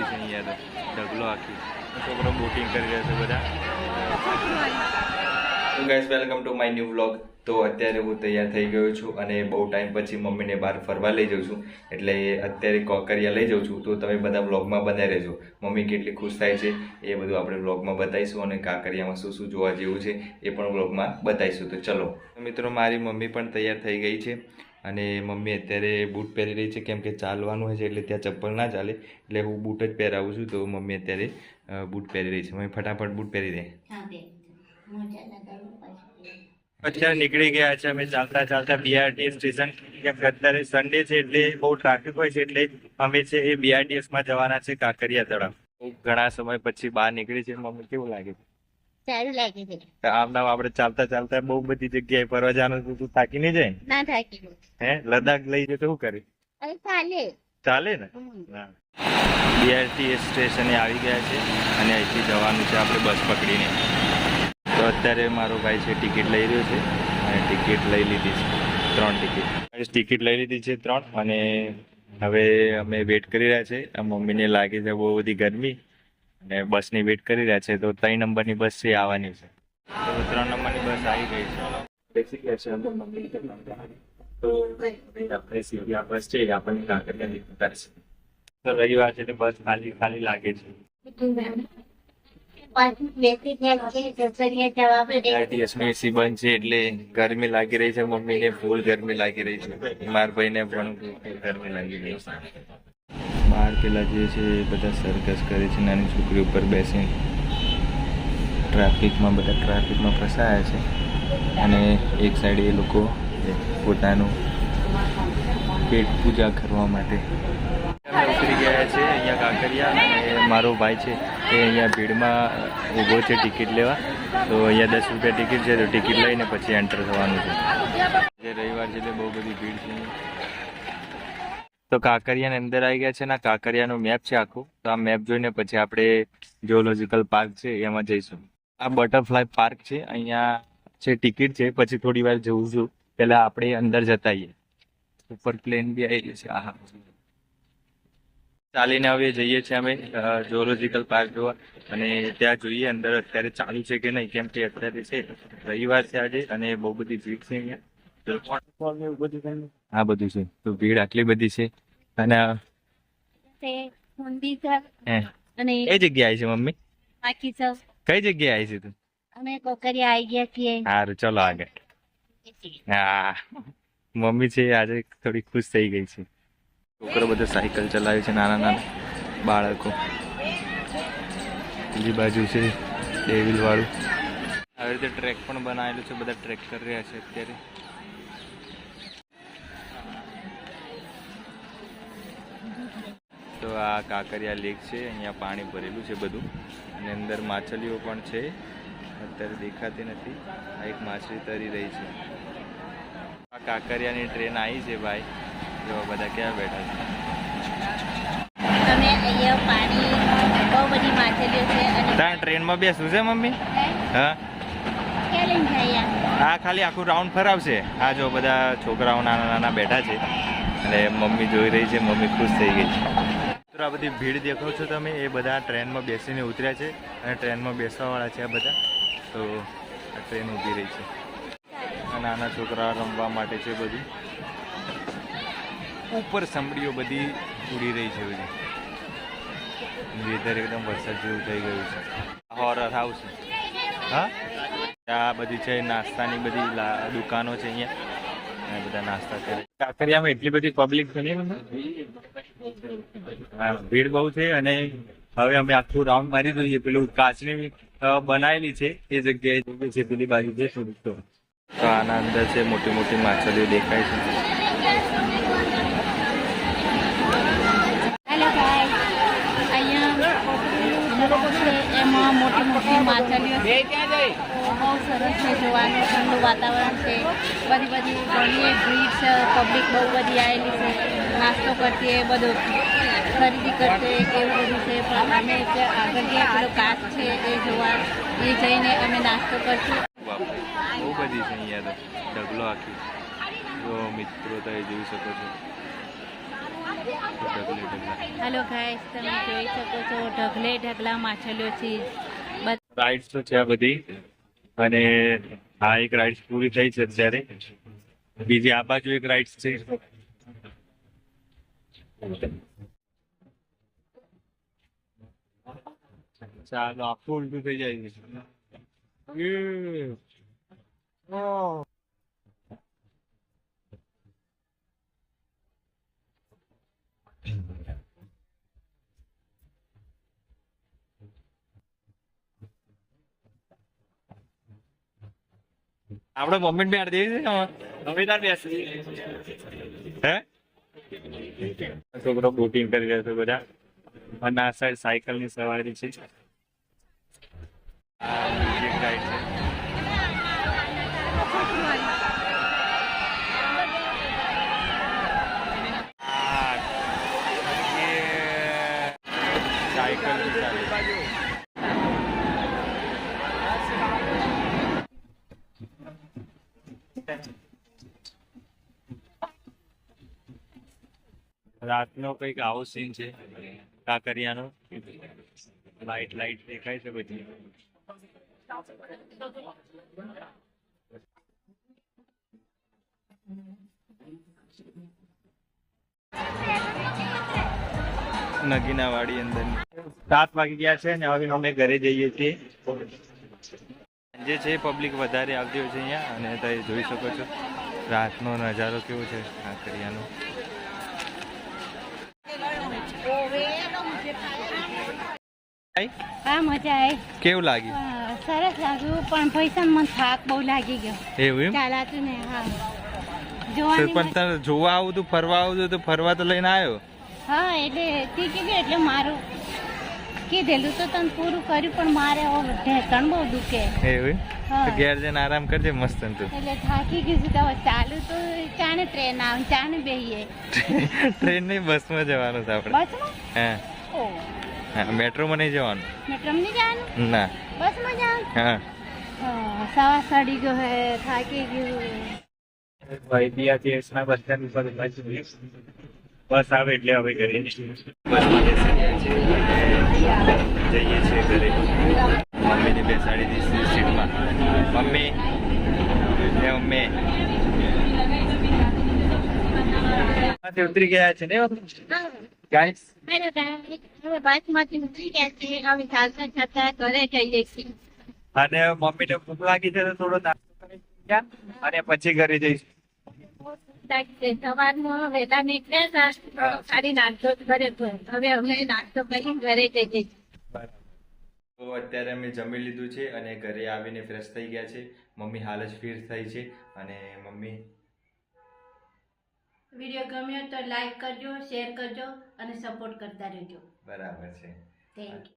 છે અહીંયા ઢગલો આખી. છોકરો બોટિંગ કરી રહ્યા છે બધા. Guys welcome to my new vlog તો અત્યારે હું તૈયાર થઈ ગયો છું અને બહુ ટાઈમ પછી મમ્મીને બહાર ફરવા લઈ જાઉં છું. એટલે અત્યારે કોકરિયા લઈ જાઉં છું. તો તમે બધા વ્લોગમાં બને રહેજો. મમ્મી કેટલી ખુશ થાય છે એ બધું આપણે વ્લોગમાં બતાવીશું અને કાંકરિયામાં શું શું જોવા જેવું છે એ પણ વ્લોગમાં બતાવીશું. તો ચલો. મિત્રો, મારી મમ્મી પણ તૈયાર થઈ ગઈ છે. અને મમ્મી અત્યારે બૂટ પહેરી રહી છે કેમ કે ચાલવાનું હોય છે એટલે ત્યાં ચપ્પલ ના ચાલે. એટલે હું બૂટ જ પહેરાવું છું તો મમ્મી અત્યારે બૂટ પહેરી રહી છે. મમ્મી ફટાફટ બૂટ પહેરી દે. અત્યારે નીકળી ગયા છે અમે ચાલતા ચાલતા બીઆરટીએસ સ્ટેશન કેમ કે અત્યારે સન્ડે છે એટલે બહુ ટ્રાફિક હોય છે એટલે અમે છે એ બીઆરટીએસમાં જવાના છે કાંકરિયા તળાવ. ઘણા સમય પછી બહાર નીકળી છે મમ્મી કેવું લાગે? છે સારું લાગે છે. આમ નામ આપણે ચાલતા ચાલતા બહુ બધી જગ્યાએ ફરવા જવાનું તું થાકી નહીં જાય ના? થાકી હે? લદ્દાખ લઈ જતો શું કરે ચાલે. ચાલે ને. બીઆરટીએસ સ્ટેશને આવી ગયા છે અને અહીંથી જવાનું છે આપણે બસ પકડીને. તો અત્યારે મારો ભાઈ છે ટિકિટ લઈ રહ્યો છે અને ટિકિટ લઈ લીધી છે. ત્રણ ટિકિટ. ટિકિટ લઈ લીધી છે ત્રણ અને હવે અમે વેટ કરી રહ્યા છે. મમ્મીને લાગે છે બહુ બધી ગરમી. અને બસની વેટ કરી રહ્યા છે તો ત્રણ નંબરની બસ છે આવવાની છે. તો ત્રણ નંબરની બસ આવી ગઈ છે. બેસી ગયા છે તો આપણે સીધી આ બસ છે એ આપણને કાંકરિયાની ઉતારશે તો રવિવાર છે એટલે બસ ખાલી ખાલી લાગે છે. નું એસી બંધ છે એટલે ગરમી લાગી રહી છે મમ્મીને ફૂલ ગરમી લાગી રહી છે. માર ભાઈને પણ ગરમી લાગી રહી છે. બહાર પેલા જે છે એ બધા સરઘસ કરે છે, નાની છોકરી ઉપર બેસીને. ટ્રાફિકમાં બધા ટ્રાફિકમાં ફસાયા છે. અને એક સાઈડ એ લોકો પોતાનું પેટ પૂજા કરવા માટે ઉતરી ગયા છે, અહીંયા કાંકરિયા અને મારો ભાઈ છે, એ અહીંયા ભીડમાં ઊભો છે ટિકિટ લેવા. તો અહીંયા દસ રૂપિયા ટિકિટ છે, તો ટિકિટ લઈને પછી એન્ટર થવાનું છે. રવિવાર છે એટલે બહુ બધી ભીડ છે. તો કાંકરિયાની અંદર આવી ગયા છે ને કાંકરિયાનો મેપ છે આખું. તો આ મેપ જોઈને પછી આપણે જોલોજિકલ પાર્ક છે એમાં જઈશું. આ બટરફ્લાય પાર્ક છે, અહીંયા છે ટિકિટ છે, પછી થોડી વાર જવું છું. પહેલા આપણે અંદર જતા આવીએ. ઉપર પ્લેન બી આવી છે. હા ચાલીને હવે જઈએ છીએ અમે zoological પાર્ક જોવા. અને ત્યાં જોઈએ અંદર અત્યારે ચાલુ છે કે નહીં, કેમ કે અત્યારે છે, રવિવાર છે આજે અને બહુ બધી ભીડ છે અહીંયા. હા, બધું છે. તો ભીડ આટલી બધી છે. અને કઈ જગ્યાએ આવી છે મમ્મી? બાકી સૌ કઈ જગ્યાએ આવી છે તું? અમે કોકરિયા આવી ગયા છીએ. સારું ચલો આગળ. હા. મમ્મી છે આજે થોડી ખુશ થઈ ગઈ છે. છોકરો બધો સાયકલ ચલાવે છે નાના નાના બાળકો. બીજી બાજુ છે ડેવિલ વાળું. આવી રીતે ટ્રેક પણ બનાવેલું છે બધા ટ્રેક કરી રહ્યા છે અત્યારે. તો આ કાંકરિયા લેક છે અહીંયા પાણી ભરેલું છે બધું. અને અંદર માછલીઓ પણ છે. અત્યારે દેખાતી નથી. આ એક માછલી તરી રહી છે. આ કાંકરિયાની ટ્રેન આવી છે ભાઈ. જો બધા ક્યાં બેઠા છે? ટ્રેનમાં બેસવું છે મમ્મી? હા? આ ખાલી આખું રાઉન્ડ ફરાવશે. આ જો બધા છોકરાઓ નાના નાના બેઠા છે. અને મમ્મી જોઈ રહી છે મમ્મી ખુશ થઈ ગઈ છે. મિત્રો આ બધી ભીડ દેખો છો તમે, એ બધા ટ્રેનમાં બેસીને ઉતર્યા છે અને ટ્રેનમાં બેસવાવાળા છે આ બધા. તો આ ટ્રેન ઊભી રહી છે. નાના છોકરા રમવા માટે છે બધું. ઉપર સંભળીઓ બધી ઉડી રહી છે બધી. વેધર એકદમ વરસાદ જેવું થઈ ગયું છે. હોરર હાઉસ હા? આ બધી છે, નાસ્તાની બધી દુકાનો છે અહીંયા. અને બધા નાસ્તા કરે. કાંકરિયામાં એટલી બધી પબ્લિક છે ભીડ બહુ છે અને હવે અમે આખું રાઉન્ડ મારી દઈએ. પેલું કાચની બનાવેલી છે. એ જગ્યાએ છે પેલી બાજુ છે થોડીક તો. આના અંદર છે મોટી મોટી માછલીઓ દેખાય છે હેલો ગાઈસ અહીંયા અમે લોકો છે એમાં મોટી મોટી માછલીઓ છે. બહુ સરસ છે જોવાનું ઠંડુ વાતાવરણ છે. બધી બધી ઘણી ભીડ છે પબ્લિક બહુ બધી આવેલી છે. નાસ્તો કરતી એ બધું ખરીદી કરશે એવું બધું છે. પણ અમે આગળ જે આપણો કાચ છે એ જોવા એ જઈને અમે નાસ્તો કરશું. બહુ બધી છે અહીંયા તો. ઢગલો આખી. જો મિત્રો તો જોઈ શકો છો. હેલો ગાઈસ તમે જોઈ શકો છો ઢગલે ઢગલા માછલીઓ છે. રાઇડ્સ તો છે આ બધી. અને આ એક રાઇડ્સ પૂરી થઈ છે અત્યારે. બીજી આ બાજુ એક રાઇડ્સ છે. ચાલો આખું ઉલટું થઈ જાય છે. આપણે મમ્મી બેઠ દેવી છે મમ્મી તાર બેસી હે છોકરો બોટિંગ કરી રહ્યો છે બધા અને આ સાઈડ સાયકલની સવારી છે સાયકલની ચાલે રાતનો કંઈક આવો સીન છે કાંકરિયાનો. લાઈટ લાઈટ દેખાય છે બધી. નગીના વાડી અંદર. સાત વાગી ગયા છે ને હવે અમે ઘરે જઈએ છીએ. જે છે પબ્લિક વધારે આવતી હોય છે અહીંયા અને તમે જોઈ શકો છો. રાતનો નજારો કેવો છે કાંકરિયાનો. હા મજા આવી કેવું લાગ્યું? સરસ લાગ્યું પણ પૈસા મને થાક બહુ લાગી ગયો. એવું ચાલાતું ને હા. પણ તને જોવા આવું તું ફરવા આવું તું ફરવા તો લઈને આવ્યો હા એટલે તે કીધું એટલે મારું કીધેલું તો તને પૂરું કર્યું પણ મારે ઢેકણ બહુ દુખે. એવું ઘેર જઈને આરામ કરજે મસ્ત તું. એટલે થાકી ગયું છું તો ચાલુ તો ચાને ટ્રેન આવે ચાને બેહીએ. ટ્રેન નહીં બસમાં જવાનું છે આપણે. બસમાં? હા. મેટ્રોમાં નહીં જવાનું? મેટ્રોમાં નહીં જવાનું? ના. બસમાં જવાનું? હા. સવા સડી ગયો હે થાકી ગયું બસ સ્ટેન્ડ ઉપર બસ આવે એટલે હવે ઘરે જઈએ છીએ. ઘરે. મમ્મીને બેસાડી દીધી સીટમાં. મમ્મી. એ મમ્મી. ઉતરી ગયા છે ને? ગાઈસ હેલો મમ્મી. અને મમ્મીને ભૂખ લાગી છે તો થોડો નાસ્તો કરી અને પછી ઘરે જઈશું. અત્યારે અમે જમી લીધું છે અને ઘરે આવીને ફ્રેશ થઈ ગયા છે. મમ્મી હાલ જ ફીર થઈ છે અને મમ્મી વીડિયો ગમ્યો તો લાઈક કરજો શેર કરજો અને સપોર્ટ કરતા રહેજો. બરાબર છે. Thank you